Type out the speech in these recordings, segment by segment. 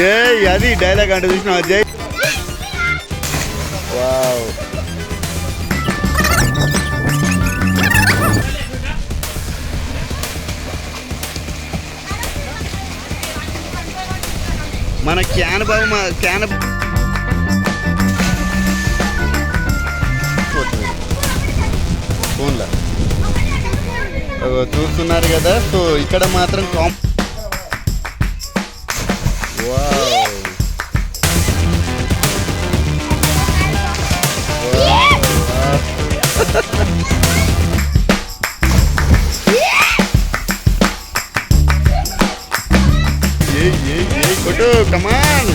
ఏ అది డైలాగ్ అంటే చూసిన అజయ్? వావ్ మన క్యాన్ బాబు మా క్యాన్ ఫోన్లో. చూస్తున్నారు కదా సో ఇక్కడ మాత్రం కాం కొట్టు కమాన్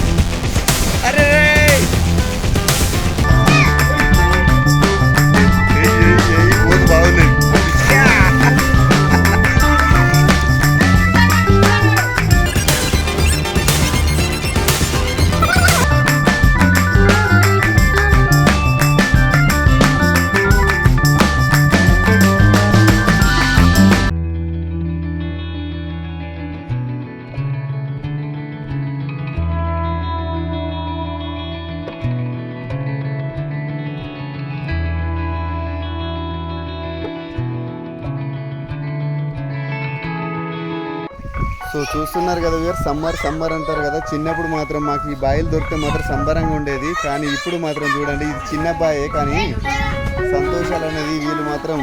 అరే అంటున్నారు కదా వీరు సమ్మర్ సమ్మర్ అంటారు కదా. చిన్నప్పుడు మాత్రం మాకు ఈ బాయిలు దొరికితే మాత్రం సంబరంగా ఉండేది. కానీ ఇప్పుడు మాత్రం చూడండి ఇది చిన్న బాయే కానీ సంతోషాలు అనేది వీళ్ళు మాత్రం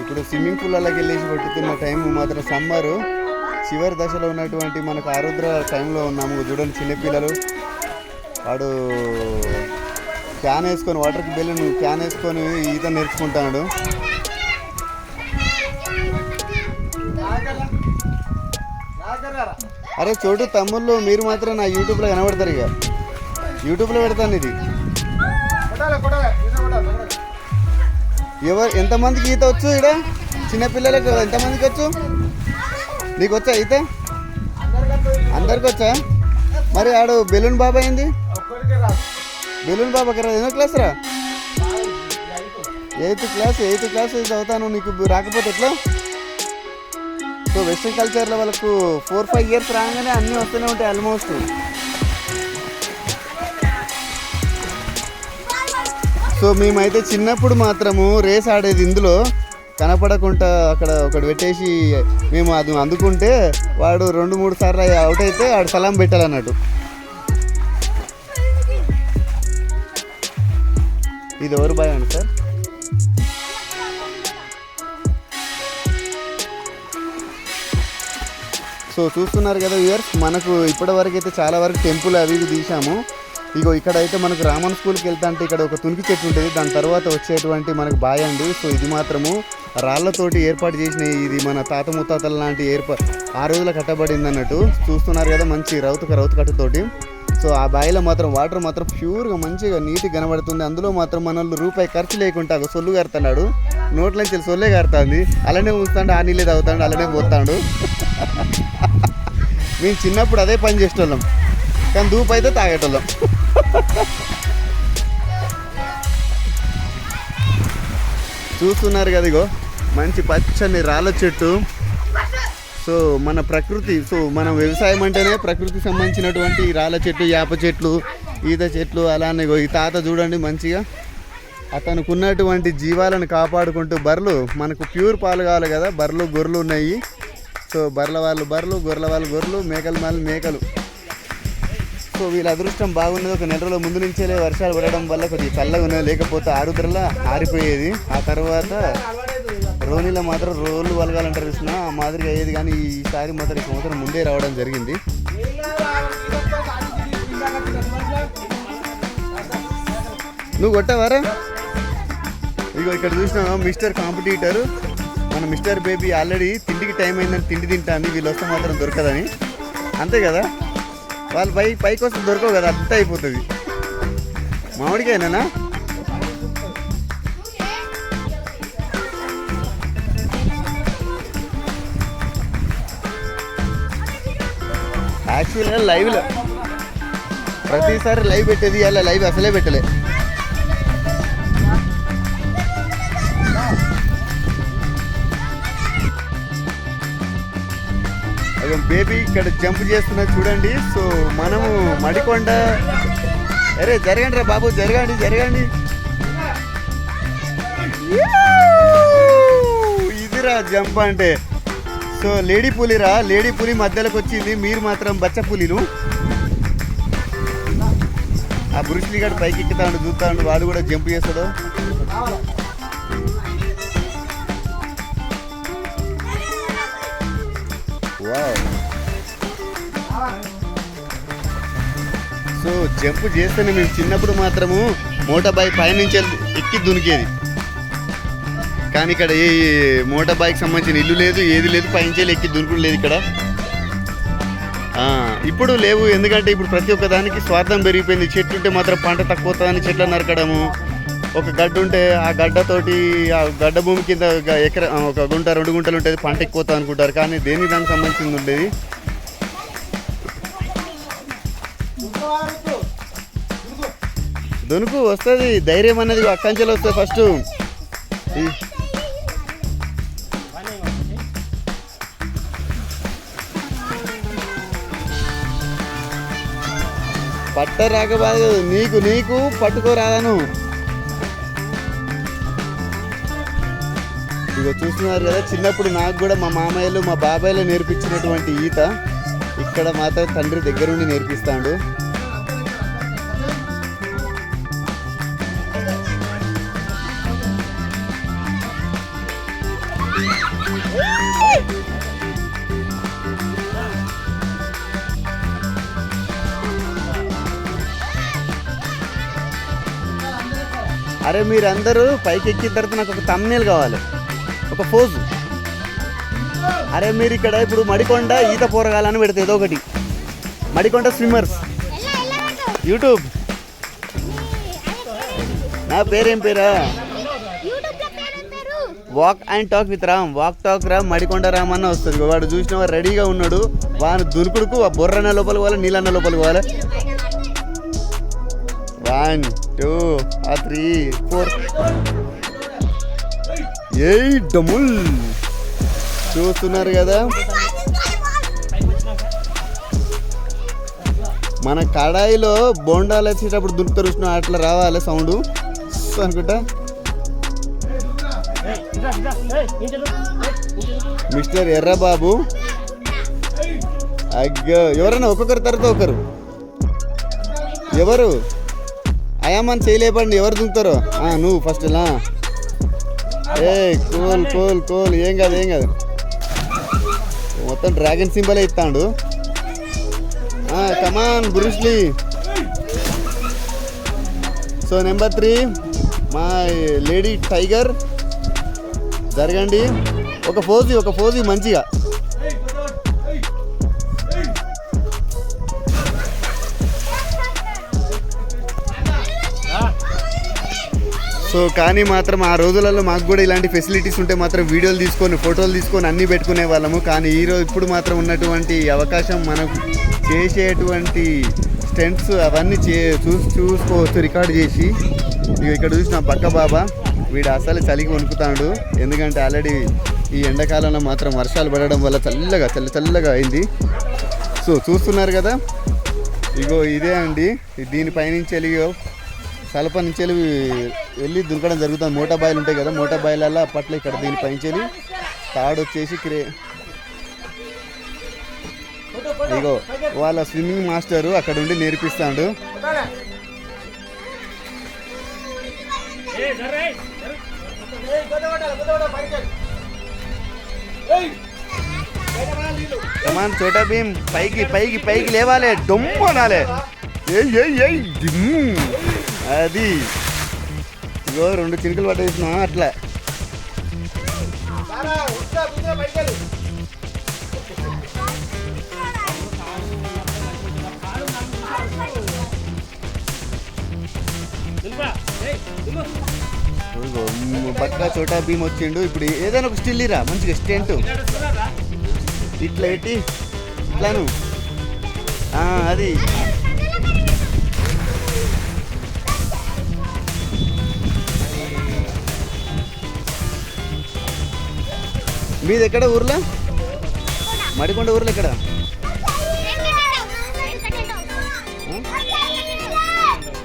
ఇప్పుడు స్విమ్మింగ్ పూల్లోకి వెళ్ళేసి పట్టుతున్న టైం మాత్రం సమ్మరు. చివరి దశలో ఉన్నటువంటి మనకు ఆరుద్ర టైంలో ఉన్నాము చూడండి చిన్నపిల్లలు. వాడు క్యాన్ వేసుకొని వాటర్కి బెలూన్ క్యాన్ వేసుకొని ఈత నేర్చుకుంటాడు అరే చోటు తమ్ముళ్ళు మీరు మాత్రం నా యూట్యూబ్లో కనబడతారు ఇక. యూట్యూబ్లో పెడతాను ఇది. ఎవరు ఎంతమందికి ఈత వచ్చు ఇక్కడ చిన్నపిల్లలకు ఎంతమందికి వచ్చు? నీకు వచ్చా ఈత? అందరికి వచ్చా? మరి ఆడు బెలూన్ బాబా అయింది బెలూన్ బాబాకి రా ఎన్నో క్లాస్ రా? ఎయిత్ క్లాస్ ఎయిత్ క్లాస్ చదువుతాను. నీకు రాకపోతే ఎట్లా? సో వెస్ట్రన్ కల్చర్లో వాళ్ళకు ఫోర్ ఫైవ్ ఇయర్స్ రాగానే అన్నీ వస్తూనే ఉంటాయి ఆల్మోస్ట్ సో మేమైతే చిన్నప్పుడు మాత్రము రేస్ ఆడేది ఇందులో. కనపడకుండా అక్కడ ఒకటి పెట్టేసి మేము అది అందుకుంటే వాడు రెండు మూడు సార్లు అవుట్ అయితే వాడు సలాం పెట్టాలన్నట్టు. ఇది ఎవరు భయం అండి సార్? సో చూస్తున్నారు కదా వ్యూయర్స్ మనకు ఇప్పటి వరకు అయితే చాలా వరకు టెంపుల్ అవి ఇవి తీసాము ఇగో ఇక్కడైతే మనకు రామన్ స్కూల్కి వెళ్తా అంటే ఇక్కడ ఒక తునికి చెట్టు ఉంటుంది. దాని తర్వాత వచ్చేటువంటి మనకు బాయ్ అండి. సో ఇది మాత్రము రాళ్ళతోటి ఏర్పాటు చేసిన ఇది మన తాత ముత్తాతల లాంటి ఏర్పా ఆ రోజుల కట్టబడింది అన్నట్టు. చూస్తున్నారు కదా మంచి రౌతు రౌతు కట్టతోటి సో ఆ బాయిలో మాత్రం వాటర్ మాత్రం ప్యూర్గా మంచిగా నీట్గా కనబడుతుంది. అందులో మాత్రం మన రూపాయి ఖర్చు లేకుండా ఒక సొల్లు కడుతున్నాడు. నోట్లోంచి సొల్లే గారుతుంది అలానే ఉంచుతాడు ఆ నీళ్ళే తాగుతాడు అలానే పోతాడు. మేము చిన్నప్పుడు అదే పని చేసేటోళ్ళం. కానీ దూపు అయితే తాగేటోళ్ళం. చూస్తున్నారు కదా ఇగో మంచి పచ్చని రాళ్ళ చెట్టు. సో మన ప్రకృతి సో మన వ్యవసాయం అంటేనే ప్రకృతికి సంబంధించినటువంటి రాళ్ళ చెట్లు యాప చెట్లు ఈత చెట్లు అలానే ఈ తాత చూడండి మంచిగా. అతనుకున్నటువంటి జీవాలను కాపాడుకుంటూ బర్రెలు మనకు ప్యూర్ పాలు కావాలి కదా బర్రెలు గొర్రెలు ఉన్నాయి. సో బర్రెల వాళ్ళు బర్రెలు గొర్రెల వాళ్ళు గొర్రెలు మేకలు వాళ్ళు మేకలు. సో వీళ్ళ అదృష్టం బాగున్నది. ఒక నెల రోజుల ముందు నుంచే వర్షాలు పడడం వల్ల కొద్దిగా చల్లగా ఉన్నది. లేకపోతే ఆరుద్రలా ఆరిపోయేది. ఆ తర్వాత రోనీలో మాత్రం రోళ్ళు వలగాలంటారు ఇస్తున్న ఆ మాదిరిగా అయ్యేది కానీ ఈసారి మాత్రం ఈ సంవత్సరం ముందే రావడం జరిగింది. నువ్వు కొట్టావారా? ఇగో ఇక్కడ చూసిన మిస్టర్ కాంపిటీటర్? మన మిస్టర్ బేబీ ఆల్రెడీ తిండికి టైం అయిందని తిండి తింటాను వీళ్ళు వస్తే మాత్రం దొరకదని. అంతే కదా? వాళ్ళు పై పైకి వస్తే దొరకవు కదా అంతా అయిపోతుంది. మామిడికాయనా యాక్చువల్గా లైవ్లో ప్రతిసారి లైవ్ పెట్టేది అలా లైవ్ అసలే పెట్టలే. బేబీ ఇక్కడ జంప్ చేస్తున్నది చూడండి. సో మనము మడికొండ అరే జరగండి రా బాబు జరగండి జరగండి. ఇదిరా జంప్ అంటే. సో లేడీ పులిరా లేడీ పులి మధ్యలోకి వచ్చింది. మీరు మాత్రం బచ్చ పులిలు. ఆ బురుష్లీ గడు పైకి ఎక్కుతాడు చూస్తాడు వాడు కూడా జంప్ చేస్తాడు. వావ్. సో జంప్ చేస్తేనే మేము చిన్నప్పుడు మాత్రము మోటార్ బైక్ పైనుంచి ఎక్కి దునికేది. కానీ ఇక్కడ ఏ మోటార్ బైక్ సంబంధించిన ఇల్లు లేదు ఏది లేదు పైనుంచి ఎక్కి దునుకుడు లేదు ఇక్కడ. ఇప్పుడు లేవు ఎందుకంటే ఇప్పుడు ప్రతి ఒక్క దానికి స్వార్థం పెరిగిపోయింది. చెట్టు ఉంటే మాత్రం పంట తక్కువ అవుతుందని చెట్లు నరకడము. ఒక గడ్డ ఉంటే ఆ గడ్డతోటి ఆ గడ్డ భూమి కింద ఎకర ఒక గుంట రెండు గుంటలు ఉంటుంది పంట ఎక్కువ అనుకుంటారు కానీ దేనికి దానికి సంబంధించింది ఉండేది? దునుకు వస్తుంది ధైర్యం అనేది అక్కంచెలు వస్తుంది ఫస్ట్. పట్ట రాకబాదు నీకు నీకు పట్టుకోరాదను. ఇక చూస్తున్నారు కదా చిన్నప్పుడు నాకు కూడా మా మామయ్యలు మా బాబాయ్లు నేర్పించినటువంటి ఈత. ఇక్కడ మాత్రం తండ్రి దగ్గరుండి నేర్పిస్తాడు. అరే మీరందరూ పైకి ఎక్కిన తర్వాత నాకు ఒక తమ్నేల్ కావాలి. ఒక ఫోజు అరే మీరు ఇక్కడ ఇప్పుడు మడికొండ ఈత పోరగాలని పెడితే ఏదో ఒకటి. మడికొండ స్విమ్మర్స్ యూట్యూబ్ నా పేరేం పేరా? Walk and talk with Ram walk talk Ram Madikonda Ram అన్న వస్తుంది. వాడు చూసిన వాడు రెడీగా ఉన్నాడు. వాని దునుకుడుకు ఆ బొర్రన్న లోపలికి పోవాలి నీళ్ళన్న లోపలికి పోవాలి. One two three four eight డముల్. చూస్తున్నారు కదా? మన కడాయిలో బోండాలు వచ్చేటప్పుడు దులుపుతారు చూసిన అట్లా రావాలి సౌండ్. అనుకుంటా. మిస్టర్ ఎర్రబాబు. అగ్గో ఎవరైనా ఒక్కొక్కరి తర్వాత ఒకరు? ఎవరు? అయామని చేయలేపండి ఎవరు దుంకుతారో? ఆ, నువ్వు ఫస్ట్ ఇలా ఏ కూల్ కూల్ కూల్ ఏం కాదు ఏం కాదు. మొత్తం డ్రాగన్ సింబలే ఇస్తాడు. Come on Bruce Lee so number three మా లేడీ టైగర్ జరగండి. ఒక ఫోజీ ఒక ఫోజీ మంచిగా. సో కానీ మాత్రం ఆ రోజులలో మాకు కూడా ఇలాంటి ఫెసిలిటీస్ ఉంటే మాత్రం వీడియోలు తీసుకొని ఫోటోలు తీసుకొని అన్నీ పెట్టుకునే వాళ్ళము. కానీ ఈరోజు ఇప్పుడు మాత్రం ఉన్నటువంటి అవకాశం మనకు చేసేటువంటి స్టెంట్స్ అవన్నీ చే చూసి చూసుకోవచ్చు రికార్డ్ చేసి. ఇక ఇక్కడ చూసిన పక్క బాబా వీడు అసలు చలికి వణుకుతాడు. ఎందుకంటే ఆల్రెడీ ఈ ఎండాకాలంలో మాత్రం వర్షాలు పడడం వల్ల చల్లగా చల్ల చల్లగా అయింది. సో చూస్తున్నారు కదా? ఇగో ఇదే అండి. దీనిపైనుంచి వెళ్ళి సలప నుంచి వెళ్ళి వెళ్ళి దునకడం జరుగుతుంది. మోటార్ బాయిలు ఉంటాయి కదా మోటార్ బాయిలల్లో అప్పట్లో ఇక్కడ దీనిపైనుంచి వెళ్ళి తాడు వచ్చేసి క్రే ఇగో వాళ్ళ స్విమ్మింగ్ మాస్టరు అక్కడ ఉండి నేర్పిస్తాడు. కమాన్ చోటా భీమ్ పైకి పైకి పైకి లేవాలి డొమ్ము అనాలి. ఏయ్ ఏయ్ ఏయ్ జిమ్ అది. ఇగో రెండు చినుకులు పట్టేసిన అట్లా. పక్క చోట చోటా భీమ్ వచ్చిండు. ఇప్పుడు ఏదైనా ఒక స్టిల్ ఇరా మంచిగా స్టెంట్. ఇట్లా పెట్టి ఇట్లాను అది. మీది ఎక్కడ ఊర్లో? మడికొండ ఊర్లో ఎక్కడ?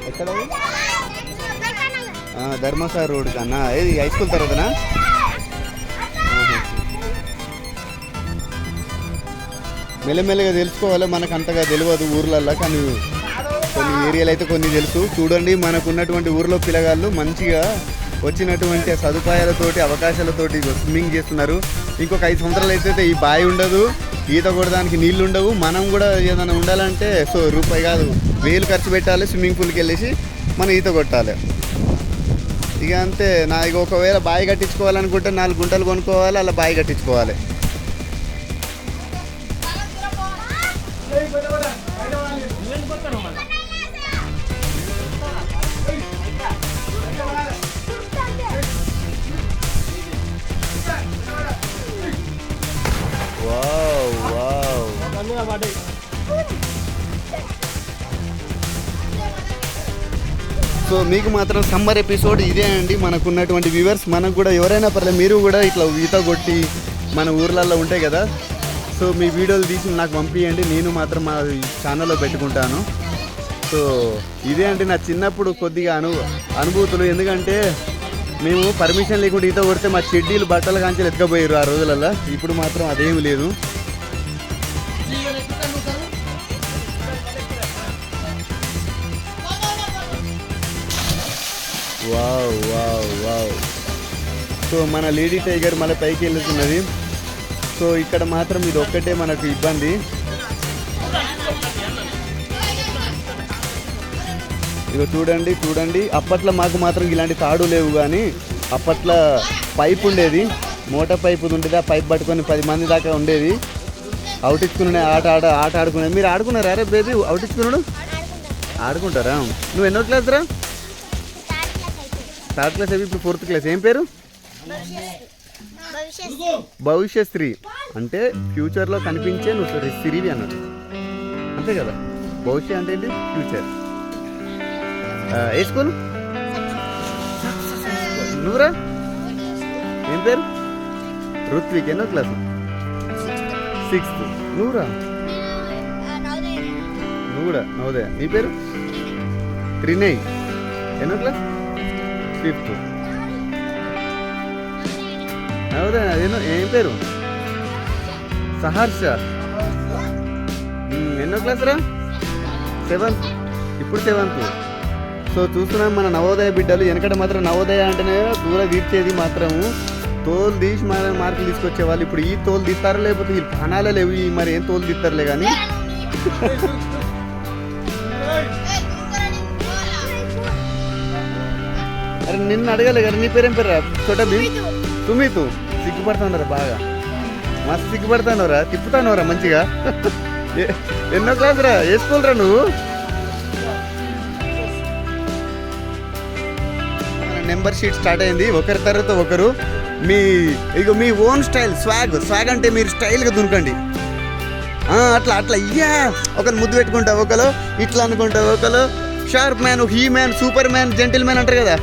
ఎక్కడ రోడ్ కన్నా. ఏది హై స్కూల్ తర్వాతనా? మెల్లమెల్లగా తెలుసుకోవాలి మనకు అంతగా తెలియదు ఊర్లల్లో కానీ కొన్ని ఏరియాలు అయితే కొన్ని తెలుసు. చూడండి మనకు ఉన్నటువంటి ఊర్లో పిల్లగాళ్ళు మంచిగా వచ్చినటువంటి సదుపాయాలతోటి అవకాశాలతోటి స్విమ్మింగ్ చేస్తున్నారు. ఇంకొక ఐదు సంవత్సరాలు అయితే ఈ బావి ఉండదు. ఈత కొడడానికి నీళ్ళు ఉండవు. మనం కూడా ఏదైనా ఉండాలంటే సో రూపాయి కాదు. వేలు ఖర్చు పెట్టాలి స్విమ్మింగ్ పూల్కి వెళ్ళేసి మనం ఈత కొట్టాలి. ఇక అంతే. నా ఇక ఒకవేళ బావి కట్టించుకోవాలనుకుంటే నాలుగు గుంటలు కొనుక్కోవాలి అలా బావి కట్టించుకోవాలి. వావ్ సో మీకు మాత్రం సమ్మర్ ఎపిసోడ్ ఇదే అండి. మనకు ఉన్నటువంటి వ్యూవర్స్ మనకు కూడా ఎవరైనా పర్లేదు మీరు కూడా ఇట్లా ఈత కొట్టి మన ఊర్లలో ఉంటాయి కదా. సో మీ వీడియోలు తీసి నాకు పంపించండి నేను మాత్రం మా ఛానల్లో పెట్టుకుంటాను. సో ఇదే అండి నా చిన్నప్పుడు కొద్దిగా అను అనుభూతులు. ఎందుకంటే మేము పర్మిషన్ లేకుండా ఈత కొడితే మా చెడ్డీలు బట్టలు కాంచెలు ఎత్తుకపోయారు ఆ రోజులలో ఇప్పుడు మాత్రం అదేమి లేదు. Wow wow wow. సో మన లేడీ టైగర్ మన పైకి వెళ్తున్నది. సో ఇక్కడ మాత్రం ఇది ఒక్కటే మనకు ఇబ్బంది. ఇక చూడండి చూడండి. అప్పట్లో మాకు మాత్రం ఇలాంటి తాడు లేవు కానీ అప్పట్లో పైప్ ఉండేది. మోటార్ పైపు ఉండేది ఆ పైప్ పట్టుకొని పది మంది దాకా ఉండేది. అవుటిచ్చుకునే ఆట ఆడ ఆట ఆడుకునేది మీరు ఆడుకున్నారా రే బేబీ? అవుటిచ్చుకున్నాడు ఆడుకుంటారా? నువ్వు ఎన్నో క్లాస్ రా? థర్డ్ క్లాస్ అవి ఇప్పుడు ఫోర్త్ క్లాస్. ఏం పేరు? భవిష్యశ్రీ అంటే ఫ్యూచర్లో కనిపించే నువ్వు సిరివి అన్నట్టు. అంతే కదా? భవిష్యత్ అంటే ఏంటి? ఫ్యూచర్ ఏ స్కూల్ నువ్వురా? ఏం పేరు? ఋత్విక్. ఎన్నో క్లాస్? సిక్స్త్ నువ్వురా? నువ్వు కూడా నవోదయ. నీ పేరు? త్రినయ్. ఎన్నో క్లాస్? ఫిఫ్త్ నవోదయ ఎన్నో ఏం పేరు సహర్ష ఎన్నో క్లాస్ రా సెవెంత్ ఇప్పుడు సెవెంత్ సో చూస్తున్నాం మన నవోదయ బిడ్డలు వెనకట మాత్రం నవోదయ అంటేనే దూరం తీర్చేది మాత్రము తోలు తీసి మన మార్కులు తీసుకొచ్చే వాళ్ళు ఇప్పుడు ఈ తోలు తీస్తారా లేకపోతే ఈ ప్రాణాలే లేవు ఈ మరి ఏం తోలు తీస్తారులే కానీ అరే నిన్ను అడగలే కదా నీ పేరేం పేరు చోట సుమితు. సిగ్గుపడుతున్నారా బాగా. మస్తు సిగ్గుపడుతున్నావురా తిప్పుతానవరా మంచిగా. ఎన్నో క్లాస్ రా ఏ స్కూల్ రా నువ్వు నెంబర్ షీట్ స్టార్ట్ అయింది. ఒకరి తర్వాత ఒకరు. మీ ఇక మీ ఓన్ స్టైల్ స్వాగ్. స్వాగ్ అంటే మీరు స్టైల్గా దునకండి. అట్లా అట్లా. ఇయ్యా ఒకరు ముద్దు పెట్టుకుంటా ఒకరు ఇట్లా అనుకుంటా ఒకరు sharp man he man superman gentleman అంటారు కదా.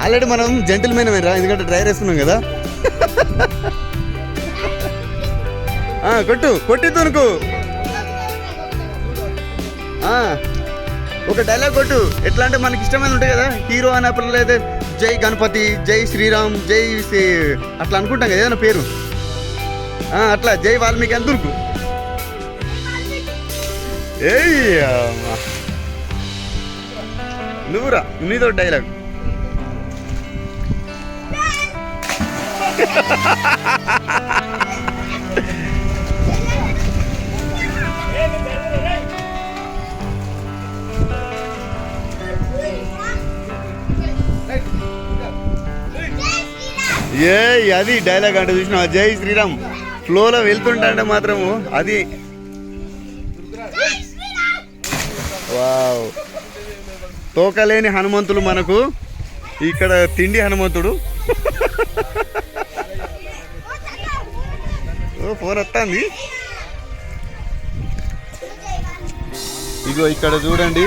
ఆల్రెడీ మనం జెంటిల్ మ్యాన్ రా ఎందుకంటే డ్రైవర్ వేస్తున్నాం కదా. కొట్టు కొట్టి తునుకు ఒక డైలాగ్ కొట్టు. ఎట్లా అంటే మనకి ఇష్టమైన ఉంటాయి కదా హీరో అన్నప్పుడు అయితే జై గణపతి జై శ్రీరామ్ జై శ్రీ- అట్లా అనుకుంటాం కదా ఏదైనా పేరు. అట్లా జై వాల్మీకి అని దొరుకు. ఏయ్ నువ్వురా నీతో డైలాగ్ ఏ అది డైలాగ్ అంటే చూసిన జై శ్రీరామ్. ఫ్లోలో వెళ్తుంటే మాత్రము అది. వావ్. తోకలేని హనుమంతులు మనకు. ఇక్కడ తిండి హనుమంతుడు. ఫోన్ వస్తుంది. ఇగో ఇక్కడ చూడండి.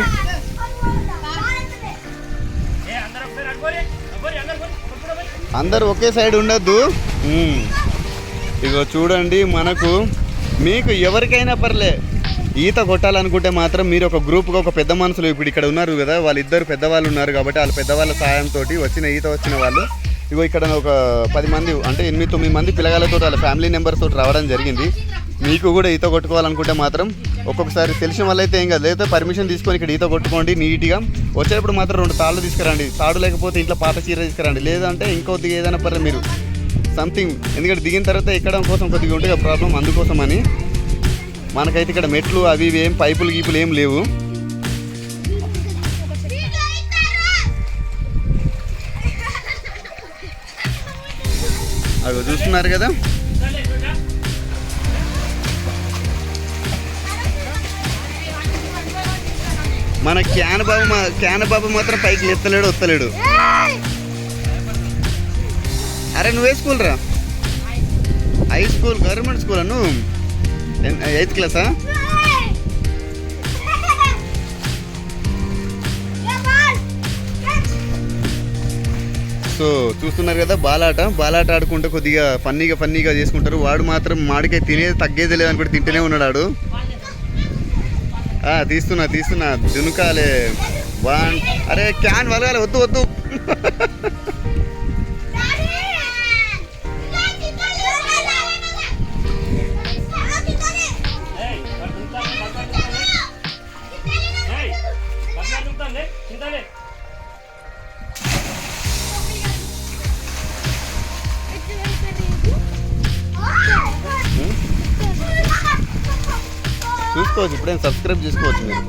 అందరు ఒకే సైడ్ ఉండొద్దు. ఇగో చూడండి మనకు మీకు ఎవరికైనా పర్లే ఈత కొట్టాలనుకుంటే మాత్రం మీరు ఒక గ్రూప్గా ఒక పెద్ద మనుషులు ఇప్పుడు ఇక్కడ ఉన్నారు కదా వాళ్ళిద్దరు పెద్దవాళ్ళు ఉన్నారు కాబట్టి వాళ్ళ పెద్దవాళ్ళ సహాయంతో వచ్చిన ఈత వచ్చిన వాళ్ళు. ఇగో ఇక్కడ ఒక పది మంది అంటే ఎనిమిది తొమ్మిది మంది పిల్లగాళ్ళతో వాళ్ళ ఫ్యామిలీ మెంబర్స్ తోటి రావడం జరిగింది. మీకు కూడా ఈత కొట్టుకోవాలనుకుంటే మాత్రం ఒక్కొక్కసారి తెలిసిన వాళ్ళైతే ఏం కాదు. లేదా పర్మిషన్ తీసుకొని ఇక్కడ ఈత కొట్టుకోండి నీట్గా. వచ్చేటప్పుడు మాత్రం రెండు తాళ్ళు తీసుకురండి. తాడు లేకపోతే ఇంట్లో పాత చీర తీసుకురండి. లేదంటే ఇంకొద్దిగా ఏదైనా పర్లేదు మీరు సంథింగ్ ఎందుకంటే దిగిన తర్వాత ఎక్కడం కోసం కొద్దిగా ఉంటుంది ప్రాబ్లం అందుకోసం అని మనకైతే ఇక్కడ మెట్లు అవి ఇవి ఏం పైపులు గీపులు ఏం లేవు. అవి చూస్తున్నారు కదా? మన క్యాన్ బాబు మా క్యాన్ బాబు మాత్రం పైకి ఎత్తలేడు వస్తలేడు అరే నువ్వే స్కూల్ రా. హై స్కూల్ గవర్నమెంట్ స్కూల్ నువ్వు? ఎయిత్ క్లాసా? సో చూస్తున్నారు కదా బాలాట. బాలాట ఆడుకుంటే కొద్దిగా ఫన్నీగా ఫన్నీగా చేసుకుంటారు. వాడు మాత్రం మాడికాయ తినేది తగ్గేది లేదని కూడా తింటూనే ఉన్నాడు వాడు. ఆ, తీస్తున్నా తీస్తున్నా. దునుకాలే. వన్. అరే క్యాన్ వలగాలి వద్దు వద్దు. సబ్స్క్రైబ్ చేసుకోవచ్చు మీరు.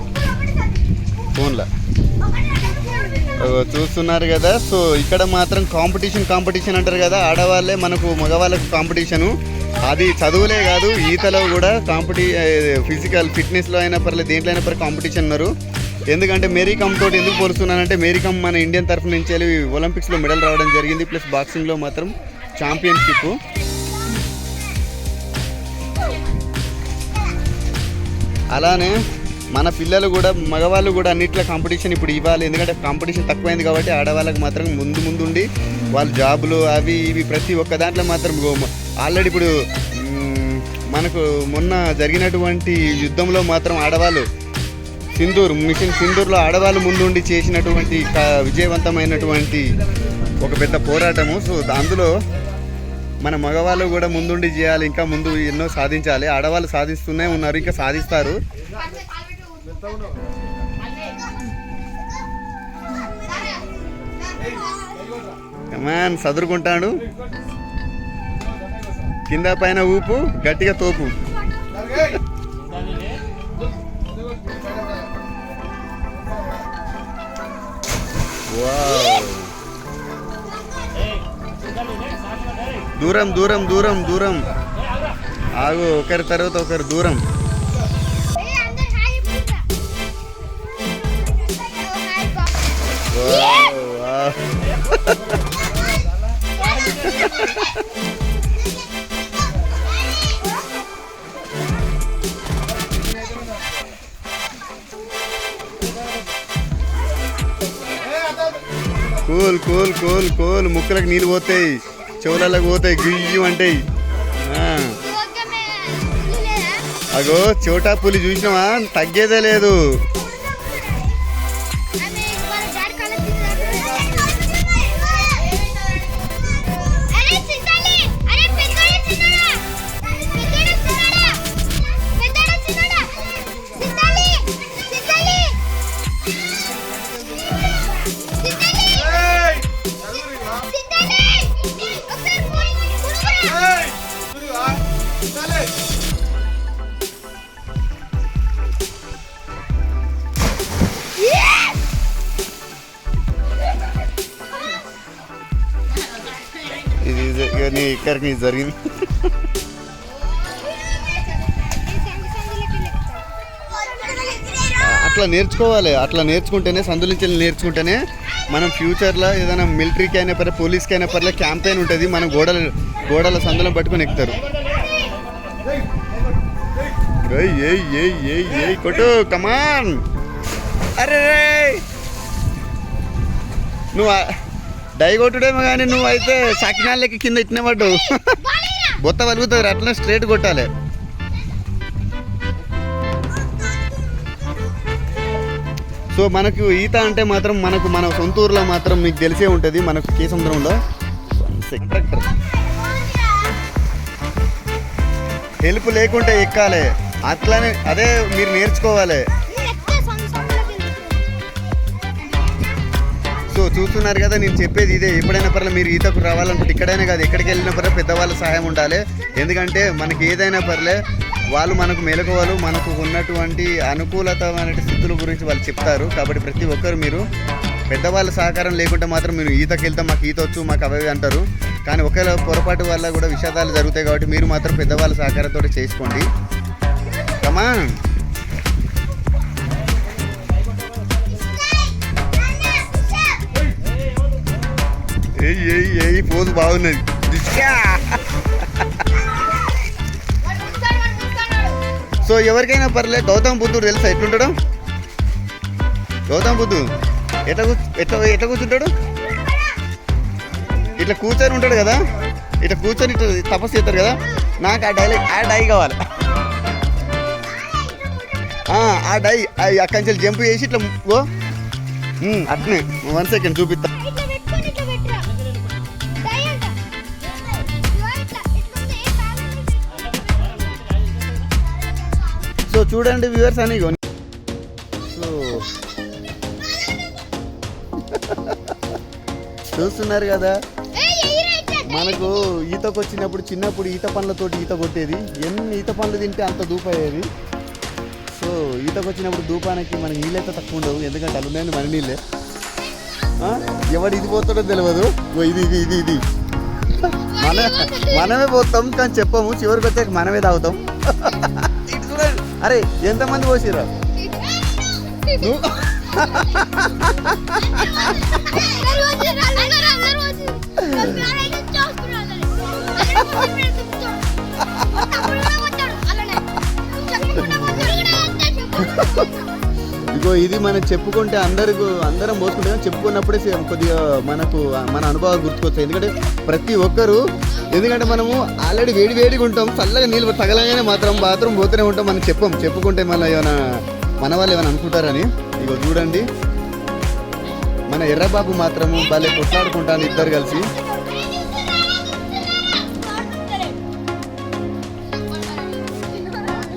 ఫోన్లో చూస్తున్నారు కదా సో ఇక్కడ మాత్రం కాంపిటీషన్ కాంపిటీషన్ అంటారు కదా ఆడవాళ్ళే మనకు మగవాళ్ళకు కాంపిటీషను అది చదువులే కాదు ఈతలో కూడా కాంపిటీ ఫిజికల్ ఫిట్నెస్లో అయినా పర్లేదు దేంట్లో అయినా పర్లేదు కాంపిటీషన్ ఉన్నారు. ఎందుకంటే మేరీ కమ్ తోటి ఎందుకు పోలుస్తున్నానంటే మేరీ కమ్ మన ఇండియన్ తరఫు నుంచి వెళ్ళి ఒలింపిక్స్లో మెడల్ రావడం జరిగింది ప్లస్ బాక్సింగ్లో మాత్రం ఛాంపియన్షిప్ అలానే మన పిల్లలు కూడా మగవాళ్ళు కూడా అన్నిట్లో కాంపిటీషన్ ఇప్పుడు ఇవ్వాలి. ఎందుకంటే కాంపిటీషన్ తక్కువైంది కాబట్టి ఆడవాళ్ళకి మాత్రం ముందు ముందుండి వాళ్ళ జాబులు అవి ఇవి ప్రతి ఒక్క దాంట్లో మాత్రం ఆల్రెడీ ఇప్పుడు మనకు మొన్న జరిగినటువంటి యుద్ధంలో మాత్రం ఆడవాళ్ళు సింధూర్ మిషన్ సింధూర్లో ఆడవాళ్ళు ముందుండి చేసినటువంటి విజయవంతమైనటువంటి ఒక పెద్ద పోరాటము. సో అందులో మన మగవాళ్ళు కూడా ముందుండి చేయాలి ఇంకా ముందు ఎన్నో సాధించాలి. ఆడవాళ్ళు సాధిస్తూనే ఉన్నారు ఇంకా సాధిస్తారు. కమాన్ చదురుకుంటాడు కింద పైన ఊపు గట్టిగా తోపు. వావ్. దూరం దూరం దూరం దూరం ఏయ్, ఆగురా. ఆగు ఒకరి తర్వాత ఒకరు దూరం wow, wow. Cool cool cool cool ముక్కలకు నీళ్ళు పోతాయి చెవులకు పోతాయి గుయ్యి అంటాయి ఆ. అగో చోటా పులి చూసినావా? తగ్గేదే లేదు. నీ జరిగింది. అట్లా నేర్చుకోవాలి అట్లా నేర్చుకుంటేనే సందులించి నేర్చుకుంటేనే మనం ఫ్యూచర్లో ఏదైనా మిలిటరీకి అయినా పర్లేదు పోలీస్కి అయినా పర్లేదు క్యాంపెయిన్ ఉంటుంది మనం గోడల గోడల సందులం పట్టుకొని ఎక్కుతారు. కొట్టు కమాన్ అరే నువ్వు డైగొట్టుడేమో కానీ నువ్వు అయితే సకినాళ్ళకి కింద ఇట్టిన పడ్డు బొత్త వలుగుతుంది అట్లనే స్ట్రేట్ కొట్టాలి. సో మనకు ఈత అంటే మాత్రం మనకు మన సొంత ఊర్లో మాత్రం మీకు తెలిసే ఉంటుంది మనకు కేసముద్రంలో ట్రాక్టర్ హెల్ప్ లేకుంటే ఎక్కాలి. అట్లానే అదే మీరు నేర్చుకోవాలి. చూస్తున్నారు కదా నేను చెప్పేది ఇదే. ఎప్పుడైనా పర్లేదు మీరు ఈతకు రావాలనుకుంటే ఇక్కడైనా కాదు ఎక్కడికి వెళ్ళినా పర్లే పెద్దవాళ్ళ సహాయం ఉండాలి. ఎందుకంటే మనకి ఏదైనా పర్లే వాళ్ళు మనకు మెలకువలు మనకు ఉన్నటువంటి అనుకూలతమైన స్థితుల గురించి వాళ్ళు చెప్తారు. కాబట్టి ప్రతి ఒక్కరు మీరు పెద్దవాళ్ళ సహకారం లేకుంటే మాత్రం మీరు ఈతకి వెళ్తాం మాకు ఈత వచ్చు మాకు అవి అంటారు. కానీ ఒకవేళ పొరపాటు వల్ల కూడా విషాదాలు జరుగుతాయి కాబట్టి మీరు మాత్రం పెద్దవాళ్ళ సహకారంతో చేసుకోండి. కమా ఏయ్ ఏయ్ ఏయ్ పోదు బాగున్నది! సో ఎవరికైనా పర్లే గౌతమ్ బుద్ధుడు తెలుసా ఎట్లుంటాడు? గౌతమ్ బుద్ధు ఎట్లా కూర్చు ఎట్లా ఎట్లా కూర్చుంటాడు? ఇట్లా కూర్చొని ఉంటాడు కదా? ఇట్లా కూర్చొని ఇట్లా తపస్సు చేస్తారు కదా? నాకు ఆ డైలాగ్ ఆ డై కావాలి. ఆ, డై అక్కడి నుంచి జంప్ చేసి ఇట్లా అట్నే. వన్ సెకండ్ చూపిస్తా. చూడండి వ్యూవర్స్ అని చూస్తున్నారు కదా? మనకు ఈతకు వచ్చినప్పుడు చిన్నప్పుడు ఈత పండ్లతోటి ఈత కొట్టేది. ఎన్ని ఈత పండ్లు తింటే అంత దూపు అయ్యేది. సో ఈతకు వచ్చినప్పుడు దూపానికి మనకి నీళ్ళైతే తక్కువ ఉండవు. ఎందుకంటే అల్లున్నాయని మన నీళ్ళే? ఎవడు ఇది పోతాడో తెలియదు ఓ ఇది ఇది ఇది ఇది. మన మనమే పోతాం కానీ చెప్పము. చివరికి వచ్చాక మనమే తాగుతాం. అరే ఎంతమంది పోసిరా ఇగో ఇది మనం చెప్పుకుంటే అందరికి అందరం పోసుకుంటే చెప్పుకున్నప్పుడే కొద్దిగా మనకు మన అనుభవాలు గుర్తుకొస్తాయి. ఎందుకంటే ప్రతి ఒక్కరు ఎందుకంటే మనము ఆల్రెడీ వేడి వేడిగా ఉంటాం చల్లగా నీళ్ళు తగలగానే మాత్రం బాత్రూమ్ పోతూనే ఉంటాం మనం చెప్పం. చెప్పుకుంటే మళ్ళీ ఏమైనా మన వాళ్ళు ఏమైనా అనుకుంటారని. ఇగో చూడండి. మన ఎర్రబాబు మాత్రము భలే కొట్లాడుకుంటాను ఇద్దరు కలిసి.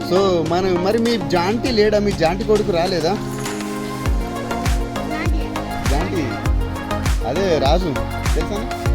సో మనం మరి మీ జాంటీ లేడా? మీ జాంటీ కొడుకు రాలేదా? జాంటీ? అదే రాజు. తెలుసా?